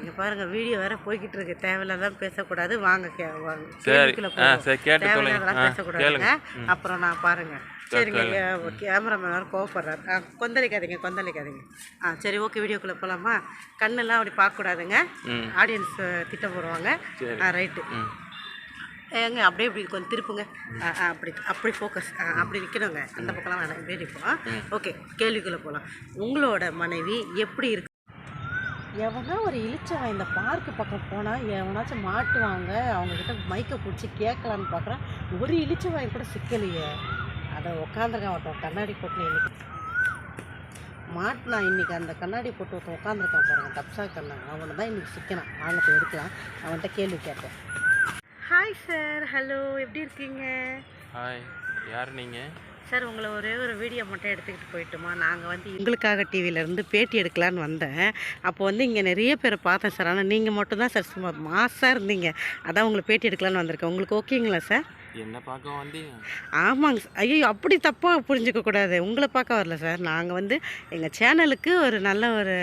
இங்க பாருங்க வீடியோ வேற போய்கிட்டு இருக்கு தேவையில்லாதான் பேசக்கூடாது. வாங்க கே வாங்க சரி. ஆ பேசக்கூடாதுங்க. அப்புறம் நான் பாருங்க. சரிங்க கேமராமேன் வேறு கோவப்படுறாரு. ஆ கொந்தளிக்காதீங்க கொந்தளிக்காதீங்க. ஆ சரி ஓகே வீடியோக்குள்ளே போகலாமா கண்ணெல்லாம் அப்படி பார்க்கக்கூடாதுங்க. ஆடியன்ஸ் திட்ட போடுவாங்க. ஆ ரைட்டு. ஏங்க அப்படியே இப்படி கொஞ்சம் திருப்புங்க. ஆ ஆ அப்படி அப்படி ஃபோக்கஸ் ஆ அப்படி நிற்கணுங்க அந்த பக்கம்லாம் வேணாம். இப்படியே நிற்போம் ஓகே கேள்விக்குள்ளே போகலாம். உங்களோட மனைவி எப்படி இருக்கு? எவனா ஒரு இளிச்சவன் இந்த பார்க்கு பக்கம் போனால் எவனாச்சும் மாட்டுவாங்க அவங்கக்கிட்ட மைக்கை பிடிச்சி கேட்கலான்னு பார்க்குறேன் ஒரு இளிச்சவாய் கூட சிக்கலையே. அதை உட்காந்துருக்கான் ஒருத்தன் கண்ணாடி போட்டு இன்னைக்கு மாட்டினா இன்னைக்கு அந்த கண்ணாடி போட்டு ஒருத்தன் உட்காந்துருக்கான் பாருங்க தப்சா கண்ணா. அவனை தான் இன்னைக்கு சிக்கனான் வாங்க போய் எடுக்கலாம். அவன்கிட்ட கேள்வி கேட்பேன் ஹாய் சார் ஹலோ எப்படி இருக்கீங்க? ஹாய் யார் நீங்கள் சார் உங்களை ஒரே ஒரு வீடியோ மட்டும் எடுத்துக்கிட்டு போயிட்டுமா? நாங்கள் வந்து உங்களுக்காக டிவியிலேருந்து பேட்டி எடுக்கலான்னு வந்தேன். அப்போ வந்து இங்கே நிறைய பேரை பார்த்தேன் சார். ஆனால் நீங்கள் மட்டும்தான் சார் சும்மா மாசாக இருந்தீங்க. அதான் உங்களை பேட்டி எடுக்கலான்னு வந்திருக்கேன். உங்களுக்கு ஓகேங்களா சார்? என்ன பார்க்க வந்தீங்க? ஆமாங்க சார். ஐயோ அப்படி தப்பாக புரிஞ்சுக்க கூடாது. உங்களை பார்க்க வரல சார். நாங்கள் வந்து எங்கள் சேனலுக்கு ஒரு நல்ல ஒரு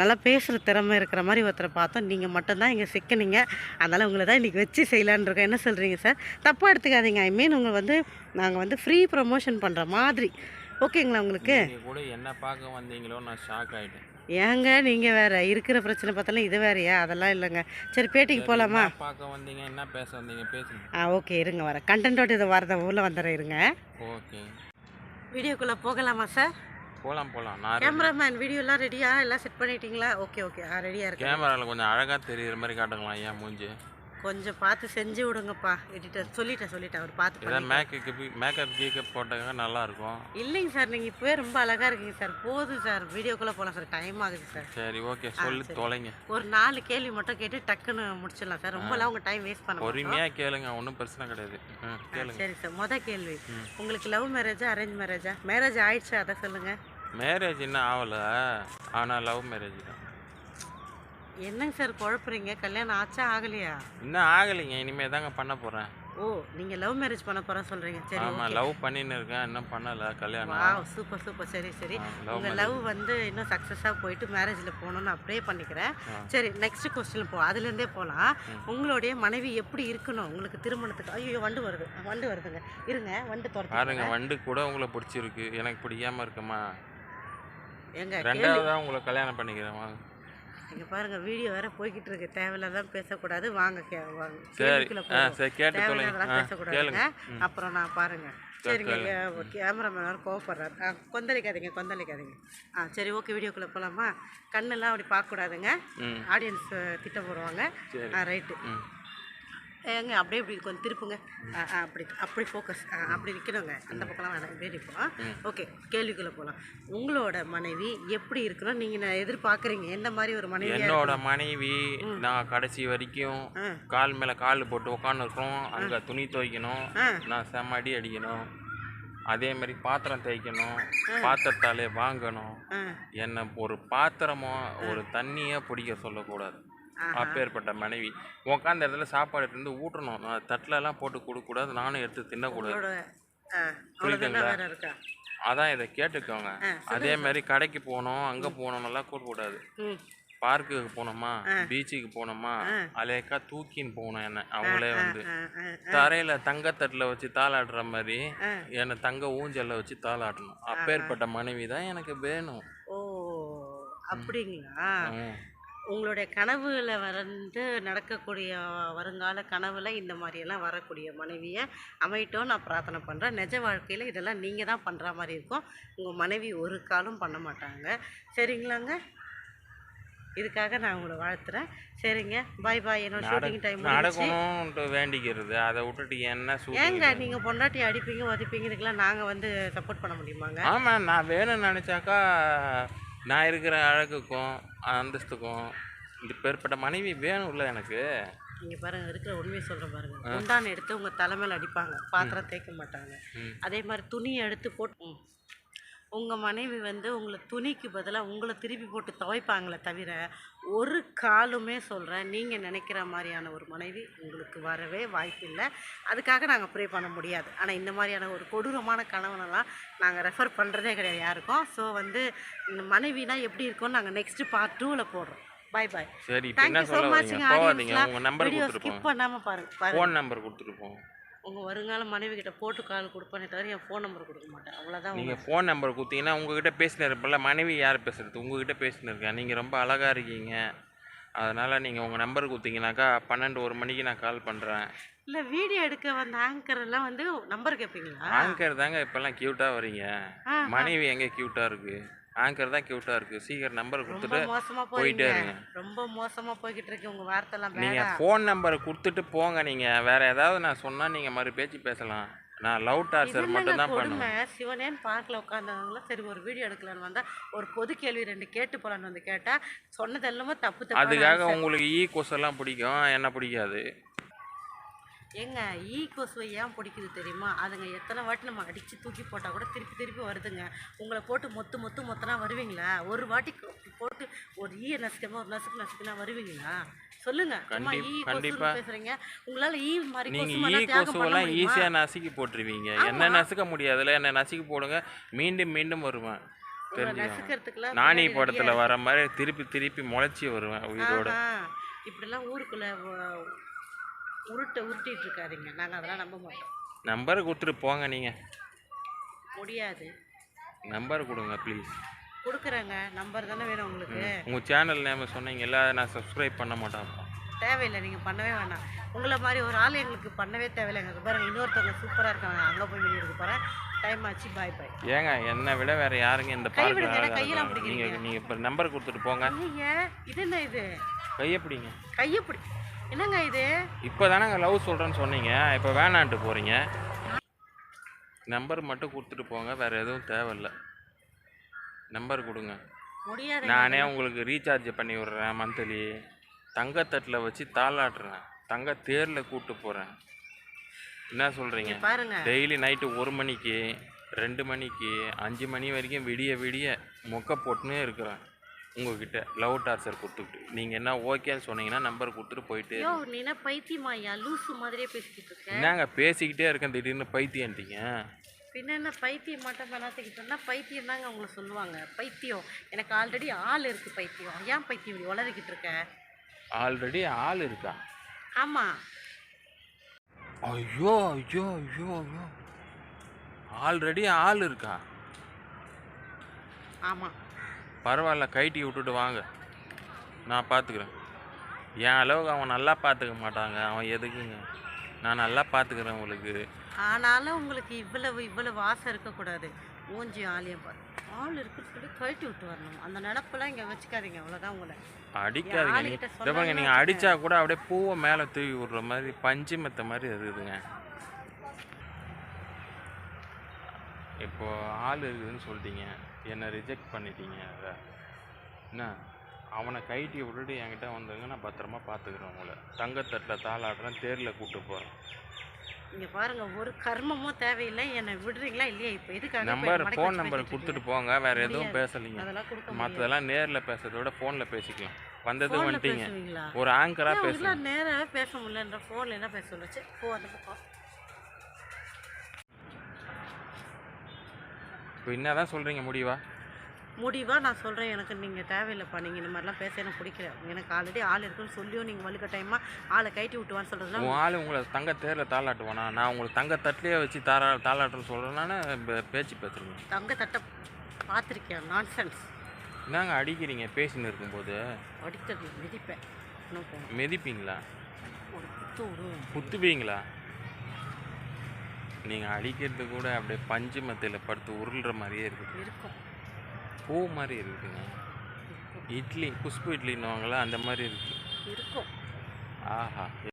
நல்லா பேசுகிற திறமை இருக்கிற மாதிரி ஒருத்தரை பார்த்தோம். நீங்கள் மட்டும்தான் இங்கே சிக்கினீங்க. அதனால் உங்களை தான் இன்றைக்கி வச்சு செய்யலான்னு இருக்கோம். என்ன சொல்கிறீங்க சார்? தப்பாக எடுத்துக்காதீங்க. ஐ மீன் உங்களை வந்து நாங்கள் வந்து ஃப்ரீ ப்ரமோஷன் பண்ணுற மாதிரி. ஓகேங்களா உங்களுக்கு? நீங்கள் கூட என்ன பார்க்க வந்தீங்களோ நான் ஷாக் ஆகிட்டேன் ஏங்க நீங்கள் வேறு இருக்கிற பிரச்சனை பார்த்தாலும் இது வேறையா? அதெல்லாம் இல்லைங்க. சரி பேட்டிக்கு போகலாமா பார்க்க வந்தீங்க என்ன பேச வந்தீங்க பேசுங்க. ஆ ஓகே இருங்க வரேன். கண்டென்ட்டோட இதை வரத உள்ளே வந்துடுறேன் இருங்க. ஓகே. வீடியோக்குள்ளே போகலாமா சார் போகலாம் போகலாம் நான் கேமராமேன் வீடியோலாம் ரெடியா எல்லாம் செட் பண்ணிட்டீங்களா? Okay okay. ஆ ரெடியாக இருக்கு கேமராவில் கொஞ்சம் அழகாக தெரியுற மாதிரி காட்டுங்களா ஏன் மூஞ்சி. கொஞ்சம் பார்த்து செஞ்சு விடுங்கப்பா. எடிட்டர் சொல்லிட்டேன் சொல்லிட்டேன். அவர் பார்த்து பண்ணி மேக்கப் மேக்கப் கீக்கப் போட்டாங்க நல்லா இருக்கும் இல்லைங்க சார் நீங்கள் இப்போவே ரொம்ப அழகாக இருக்கீங்க சார். போதும் சார். வீடியோக்குள்ளே போகலாம் சார். டைம் ஆகுது சார். சரி ஓகே சொல்லி தொலைங்க. ஒரு நாலு கேள்வி மட்டும் கேட்டு டக்குன்னு முடிச்சிடலாம் சார். ரொம்பலாம் உங்கள் டைம் வேஸ்ட் பண்ண. பொறுமையாக கேளுங்க. ஒன்றும் பிரச்சனை கிடையாது. கேளுங்க. சரி சார். மொதல் கேள்வி. உங்களுக்கு லவ் மேரேஜா அரேஞ்ச் மேரேஜா மேரேஜ் ஆயிடுச்சா? அதை சொல்லுங்கள் மேரேஜ் இன்னும் ஆகலை ஆனால் லவ் மேரேஜ் தான். என்னங்க சார் குழப்புறீங்க? கல்யாணம் ஆச்சா ஆகலையா? இன்னும் ஆகலைங்க. இனிமேல் தாங்க பண்ண போகிறேன் ஓ நீங்கள் லவ் மேரேஜ் பண்ண போகிறேன் சொல்கிறீங்க சரி ஆமாம் லவ் பண்ணின்னு இருக்கேன். இன்னும் பண்ணலை கல்யாணம். Wow super super. சரி சரி. உங்கள் லவ் வந்து இன்னும் சக்ஸஸாக போயிட்டு மேரேஜில் போகணுன்னு அப்படியே பண்ணிக்கிறேன். ஆ. சரி நெக்ஸ்ட் கொஸ்டின் போ அதுலேருந்தே போகலாம் உங்களுடைய மனைவி எப்படி இருக்கணும்? உங்களுக்கு திருமணத்துக்கு ஐயோ வண்டு வருது வண்டு வருதுங்க. இருங்க வண்டு பாருங்க துரத்துங்க வண்டு கூட உங்களை பிடிச்சிருக்கு. எனக்கு பிடிக்காம இருக்குமா? எங்க கேள்வி ரெண்டாவதா உங்களை கல்யாணம் பண்ணிக்கிறேன் வாங்க. இங்கே பாருங்க வீடியோ வேற போய்கிட்டு இருக்கு தேவையில்லாதான் பேசக்கூடாது. வாங்க கே வாங்க. சரி. சரி கேட்டு பேசக்கூடாதுங்க. அப்புறம் நான் பாருங்க. சரிங்க கேமராமேன் வேறு கோவப்படுறாரு. ஆ கொந்தளிக்காதீங்க கொந்தளிக்காதீங்க. ஆ சரி ஓகே வீடியோக்குள்ளே போகலாமா கண்ணெல்லாம் அப்படி பார்க்கக்கூடாதுங்க. ஆடியன்ஸ் திட்ட போடுவாங்க. ஆ ரைட்டு. ஏங்க அப்படியே இப்படி கொஞ்சம் திருப்புங்க. அப்படி அப்படி ஃபோக்கஸ் அப்படி நிற்கணுங்க அந்த பக்கம்லாம் வேணாம். இப்படியே நிற்போம். ஓகே கேள்விக்குள்ளே போகலாம் உங்களோட மனைவி எப்படி இருக்கணும் நீங்கள் நான் எதிர்பார்க்குறீங்க. எந்த மாதிரி ஒரு மனைவி என்னோட மனைவி நான் கடைசி வரைக்கும் கால் மேலே கால் போட்டு உட்காந்துருக்கோம் அங்கே துணி துவைக்கணும். நான் செம்ம அடி அடிக்கணும். அதே மாதிரி பாத்திரம் தேய்க்கணும். பாத்திரத்தாலே வாங்கணும். என்னை ஒரு பாத்திரமோ ஒரு தண்ணியே பிடிக்க சொல்லக்கூடாது. அப்பேற்பட்ட மனைவி. உட்காந்த இடத்துல சாப்பாடு எடுத்து வந்து ஊட்டணும். தட்டிலலாம் போட்டு கொடுக்கக்கூடாது. நானும் எடுத்து தின்னக்கூடாது. இருக்கா? அதான் இதை கேட்டுக்கோங்க. அதே மாதிரி கடைக்கு போனோம் அங்கே போனோம்லாம் கூடக்கூடாது பார்க்குக்கு போனோமா? பீச்சுக்கு போனோமா? அலேக்கா தூக்கின்னு போகணும் என்ன அவங்களே வந்து. தரையில தங்கத்தட்டில் வச்சு தாளாடுற மாதிரி. என்னை தங்க ஊஞ்சல்ல வச்சு தாளாட்டணும். அப்பேற்பட்ட மனைவி தான் எனக்கு வேணும். ஓ அப்படிங்களா. உங்களுடைய கனவுல வந்து நடக்கக்கூடிய வருங்கால கனவுல இந்த மாதிரியெல்லாம் வரக்கூடிய மனைவியை அமையட்டும் நான் பிரார்த்தனை பண்ணுறேன் நிஜ வாழ்க்கையில் இதெல்லாம் நீங்கள் தான் பண்ணுற மாதிரி இருக்கும். உங்கள் மனைவி ஒரு காலும் பண்ண மாட்டாங்க. சரிங்களாங்க? இதுக்காக நான் உங்களை வாழ்த்துறேன். சரிங்க. பாய் பாய் என்னோட ஷூட்டிங் டைம் நடக்கணும்ன்ட்டு வேண்டிக்கிறது. அதை விட்டுட்டு என்ன ஏங்க நீங்கள் பொண்டாட்டி அடிப்பீங்க உதைப்பீங்கதுக்கெல்லாம் நாங்கள் வந்து சப்போர்ட் பண்ண முடியுமாங்க? ஆமாம் நான் வேணும்னு நினச்சாக்கா நான் இருக்கிற அழகுக்கும் அந்தஸ்துக்கும் இந்த பேர்பட்ட மனைவி வேணும்ல எனக்கு. இங்கே பாருங்க இருக்கிற உண்மையை சொல்கிறேன் பாருங்க. குண்டான் எடுத்து உங்கள் தலைமையில் அடிப்பாங்க. பாத்திரம் தேய்க்க மாட்டாங்க. அதே மாதிரி துணியை எடுத்து போட்டு உங்கள் மனைவி வந்து உங்களை துணிக்கு பதிலாக உங்களை திருப்பி போட்டு துவைப்பாங்களே தவிர ஒரு காலுமே சொல்கிறேன் நீங்கள் நினைக்கிற மாதிரியான ஒரு மனைவி உங்களுக்கு வரவே வாய்ப்பில்லை. அதுக்காக நாங்கள் ப்ரே பண்ண முடியாது. ஆனால் இந்த மாதிரியான ஒரு கொடூரமான கணவனெல்லாம் நாங்கள் ரெஃபர் பண்ணுறதே கிடையாது யாருக்கும். ஸோ வந்து இந்த மனைவினா எப்படி இருக்கும்னு நாங்கள் நெக்ஸ்ட்டு பார்ட் டூவில் போடுறோம். பாய் பாய் சரி thank you so number video skip பண்ணாமல் பாருங்க. பாருங்க. ஃபோன் நம்பர் கொடுத்துட்டு போங்க. உங்கள் வருங்கால மனைவி கிட்ட போட்டு கால் கொடுப்பேனே தவிர என் ஃபோன் நம்பர் கொடுக்க மாட்டேன். அவ்வளோதான் நீங்கள் ஃபோன் நம்பர் கொடுத்தீங்கன்னா உங்ககிட்ட பேசினு இருப்பல மனைவி யார் பேசுறது? உங்ககிட்ட பேசினு இருக்கேன் நீங்கள் ரொம்ப அழகாக இருக்கீங்க. அதனால் நீங்கள் உங்கள் நம்பர் கொடுத்தீங்கன்னாக்கா பன்னெண்டு ஒரு மணிக்கு நான் கால் பண்ணுறேன் இல்லை வீடியோ எடுக்க வந்த ஆங்கர் எல்லாம் வந்து நம்பர் கேட்பீங்களா ஆங்கர் தாங்க இப்போல்லாம் க்யூட்டாக வரீங்க மனைவி எங்கே க்யூட்டாக இருக்குது ஆங்கர் தான் க்யூட்டாக இருக்குது சீக்கிரம் நம்பர் கொடுத்துட்டு மோசமா போயிட்டே இருங்க. ரொம்ப மோசமா போய்கிட்டு இருக்கு உங்க வார்த்தைலாம் நீங்கள் ஃபோன் நம்பரை கொடுத்துட்டு போங்க நீங்கள் வேறு ஏதாவது நான் சொன்னால் நீங்கள் மறு பேச்சு பேசலாம். நான் லவ் டார்ச்சர் மட்டும் தான் பண்ணுவேன். சிவனேன்னு பார்க்கல உட்காந்தவங்கள சரி ஒரு வீடியோ எடுக்கலான்னு வந்தா ஒரு பொது கேள்வி ரெண்டு கேட்டு போலான்னு வந்து கேட்டா சொன்னது எல்லாமே தப்பு தப்பு அதுக்காக உங்களுக்கு ஈ கொசெல்லாம் பிடிக்கும். என்ன பிடிக்காது? ஏங்க ஈ கொசுவை ஏன் பிடிக்குது தெரியுமா? அதுங்க எத்தனை வாட்டி நம்ம அடிச்சு தூக்கி போட்டா கூட திருப்பி திருப்பி வருதுங்க. உங்களை போட்டு மொத்து மொத்து மொத்தனா வருவீங்களா? ஒரு வாட்டி போட்டு ஒரு ஈய நசுக்காம ஒரு நசுக்கு நசுக்குனா வருவீங்களா? சொல்லுங்க. கண்டிப்பா. பேசுறீங்க. உங்களால ஈ மாதிரி நீங்கள் கொசு ஈ கொசுவெல்லாம் நசுக்கி போட்டுருவீங்க. என்ன நசுக்க முடியாதுல்ல. என்ன நசுக்கி போடுங்க. மீண்டும் மீண்டும் வருவேன். நசுக்கிறதுக்குலாம் நானி படத்தில் வர மாதிரி திருப்பி திருப்பி முளைச்சி வருவேன் உயிரோட. இப்படிலாம் ஊருக்குள்ள உருட்ட உருட்டிட்டு இருக்காதீங்க. நாங்க அதெல்லாம் நம்ப மாட்டோம். நம்பர் கொடுத்துட்டு போங்க நீங்கள் முடியாது. நம்பர் கொடுங்க ப்ளீஸ் கொடுக்குறேங்க. நம்பர் தானே வேணும் உங்களுக்கு. உங்கள் சேனல் நேம் சொன்னீங்கல்ல அதை நான் சப்ஸ்கிரைப் பண்ண மாட்டேன். தேவையில்லை. நீங்கள் பண்ணவே வேணாம். உங்களை மாதிரி ஒரு ஆள் எங்களுக்கு பண்ணவே தேவையில்லைங்க இங்க பாருங்க இன்னொருத்தவங்க சூப்பராக இருக்காங்க. அங்கே போய் வீடியோ எடுக்க போகிறேன் டைம் ஆச்சு. பாய் பாய் ஏங்க என்னை விட வேற யாருங்க இந்த பார்க்க கையெல்லாம் நீங்கள் பிடிக்கிறீங்க. நீங்கள் இப்போ நம்பர் கொடுத்துட்டு போங்க. இது என்ன இது? கையை பிடிங்க. கையை பிடி என்னங்க இது? இப்போ தானங்க லவ் சொல்கிறேன்னு சொன்னீங்க. இப்போ வேணான்ட்டு போகிறீங்க நம்பர் மட்டும் கொடுத்துட்டு போங்க. வேறு எதுவும் தேவையில்ல. நம்பர் கொடுங்க. முடியாது நானே உங்களுக்கு ரீசார்ஜ் பண்ணி விட்றேன் மந்த்லி தங்கத்தட்டில் வச்சு தாளாட்டுறேன் தங்க தேரில் கூப்பிட்டு போகிறேன் என்ன சொல்கிறீங்க பாருங்க. டெய்லி நைட்டு ஒரு மணிக்கு ரெண்டு மணிக்கு அஞ்சு மணி வரைக்கும் விடிய விடிய மொக்க போட்டுனே இருக்கிறேன். உங்ககிட்ட லவ் டார்ச்சர் கொடுத்துக்கிட்டு. நீங்கள் என்ன ஓகேன்னு சொன்னீங்கன்னா நம்பர் கொடுத்துட்டு போயிட்டு யோ நீ என்ன பைத்தியமாயா லூசு மாதிரியே பேசிக்கிட்டு இருக்க. என்னங்க பேசிக்கிட்டே இருக்கேன் திடீர்னு பைத்தியன்ட்டீங்க பின்ன என்ன பைத்தியம் மட்டும் பண்ணாத்திக்கிட்டோம்னா பைத்தியம் தாங்க அவங்கள சொல்லுவாங்க. பைத்தியம். எனக்கு ஆல்ரெடி ஆள் இருக்கு பைத்தியம். ஏன் பைத்தியம் இப்படி உளறிக்கிட்டு இருக்க? ஆல்ரெடி ஆள் இருக்கா? ஆமாம் ஐயோ ஐயோ ஐயோ ஐயோ. ஆல்ரெடி ஆள் இருக்கா? ஆமாம் பரவாயில்ல கைட்டி விட்டுட்டு வாங்க. நான் பார்த்துக்கிறேன். என் அளவுக்கு அவன் நல்லா பார்த்துக்க மாட்டாங்க. அவன் எதுக்குங்க? நான் நல்லா பார்த்துக்கிறேன் உங்களுக்கு. ஆனாலும் உங்களுக்கு இவ்வளவு இவ்வளவு ஆசை இருக்கக்கூடாது. மூஞ்சி ஆலயம் பாரு. ஆள் இருக்குன்னு சொல்லி கழட்டி விட்டு வரணும். அந்த நினப்பெல்லாம் இங்கே வச்சுக்காதீங்க. அவ்வளோதான் உங்களை. அடிக்காதீங்க. நீங்கள் அடித்தா கூட அப்படியே பூவை மேலே தூவி விடுற மாதிரி பஞ்சு மெத்த மாதிரி இருக்குதுங்க இப்போ ஆள் இருக்குதுன்னு சொல்லிட்டீங்க. என்னை ரிஜெக்ட் பண்ணிட்டீங்க. அதை என்ன? அவனை கைட்டி விட்டுட்டு என்கிட்ட வந்தவங்க நான் பத்திரமா பார்த்துக்கிறேன் உங்களை. தங்கத்தட்டில் தாளாடுறேன் தேரில் கூப்பிட்டு போகிறேன் இங்கே பாருங்க ஒரு கர்மமும் தேவையில்லை. என்னை விடுறீங்களா இல்லையா? இப்போ எதுக்காக இப்ப நம்பர் ஃபோன் நம்பர் கொடுத்துட்டு போங்க. வேற எதுவும். பேசலைங்க. மற்றதெல்லாம் நேரில் பேசுறத விட ஃபோனில் பேசிக்கலாம். வந்தது வந்துட்டீங்க. ஒரு ஆங்கராக உங்களால் நேராகவே பேச முடியலன்ற ஃபோனில் என்ன பேச சொல்லுச்சு? போ இப்போ என்னதான் சொல்கிறீங்க முடிவா? முடிவாக நான் சொல்கிறேன் எனக்கு நீங்கள் தேவையில்லைப்பா. நீங்கள் இந்த மாதிரிலாம் பேச எனக்கு பிடிக்கல. எனக்கு ஆல்ரெடி ஆள் இருக்குன்னு சொல்லியும் நீங்கள் வலுக்கட்டாயமாக ஆளை கைட்டி விட்டுவான்னு சொல்கிறதுலாம் உன் ஆள் உங்களை தங்க தேரில் தாளாட்டுவானா? நான் உங்களுக்கு தங்க தட்டிலே வச்சு தாரா தாளாட்டுன்னு சொல்கிறேன்னா பேச்சு பேசுறீங்க தங்க தட்டை பார்த்துருக்கேன் நான்சென்ஸ் என்னங்க அடிக்கிறீங்க பேசின்னு இருக்கும்போது? அடித்தது மிதிப்பேன். மிதிப்பீங்களா? ஒரு குத்து விடுவேன். குத்துவீங்களா? நீங்கள் அடிக்கிறது கூட அப்படியே பஞ்சு மத்தையில் படுத்து உருள்ற மாதிரியே இருக்குது இருக்கும். பூ மாதிரி இருக்குதுங்க இட்லி குஷ்பு இட்லின்னுவாங்களா அந்த மாதிரி இருக்குது இருக்கும். ஆஹா.